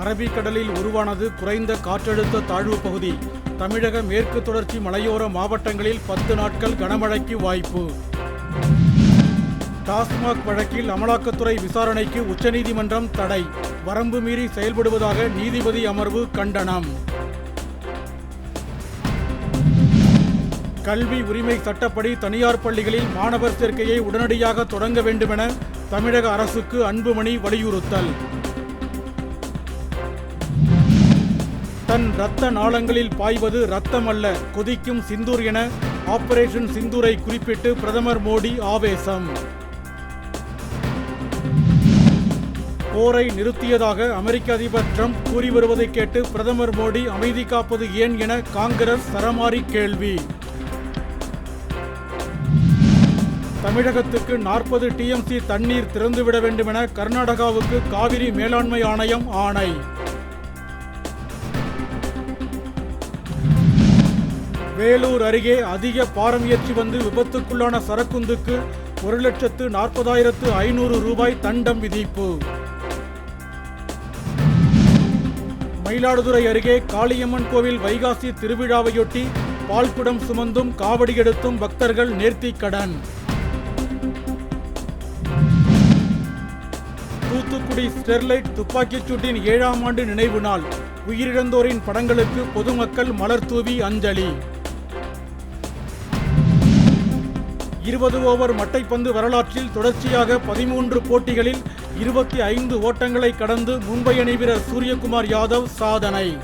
அரபிக்கடலில் உருவானது குறைந்த காற்றழுத்த தாழ்வு பகுதி. தமிழக மேற்கு தொடர்ச்சி மலையோர மாவட்டங்களில் பத்து நாட்கள் கனமழைக்கு வாய்ப்பு. டாஸ்மாக் வழக்கில் அமலாக்கத்துறை விசாரணைக்கு உச்சநீதிமன்றம் தடை. வரம்பு மீறி செயல்படுவதாக நீதிபதி அமர்வு கண்டனம். கல்வி உரிமை சட்டப்படி தனியார் பள்ளிகளில் மாணவர் சேர்க்கையை உடனடியாக தொடங்க வேண்டுமென தமிழக அரசுக்கு அன்புமணி வலியுறுத்தல். தன் இரத்த நாளங்களில் பாய்வது ரத்தம் அல்ல கொதிக்கும் சிந்தூர் என ஆபரேஷன் சிந்தூரை குறிப்பிட்டு பிரதமர் மோடி ஆவேசம். போரை நிறுத்தியதாக அமெரிக்க அதிபர் ட்ரம்ப் கூறி வருவதை கேட்டு பிரதமர் மோடி அமைதி காப்பது ஏன் என காங்கிரஸ் சரமாரி கேள்வி. தமிழகத்துக்கு நாற்பது டிஎம்சி தண்ணீர் திறந்துவிட வேண்டுமென கர்நாடகாவுக்கு காவிரி மேலாண்மை ஆணையம் ஆணை. வேலூர் அருகே அதிக பாரமுயற்சி வந்து விபத்துக்குள்ளான சரக்குந்துக்கு ஒரு லட்சத்து நாற்பதாயிரத்து ஐநூறு ரூபாய் தண்டம் விதிப்பு. மயிலாடுதுறை அருகே காளியம்மன் கோவில் வைகாசி திருவிழாவையொட்டி பால்குடம் சுமந்தும் காவடி எடுத்தும் பக்தர்கள் நேர்த்திக்கடன் தூத்துக்குடி ஸ்டெர்லைட் துப்பாக்கிச் சூட்டின் ஏழாம் ஆண்டு நினைவு நாள். உயிரிழந்தோரின் படங்களுக்கு பொதுமக்கள் மலர் தூவி அஞ்சலி. இருபது ஓவர் மட்டைப்பந்து வரலாற்றில் தொடர்ச்சியாக பதிமூன்று போட்டிகளில் இருபத்தி ஐந்து ஓட்டங்களை கடந்து மும்பை அணி வீரர் சூரியகுமார் யாதவ் சாதனை.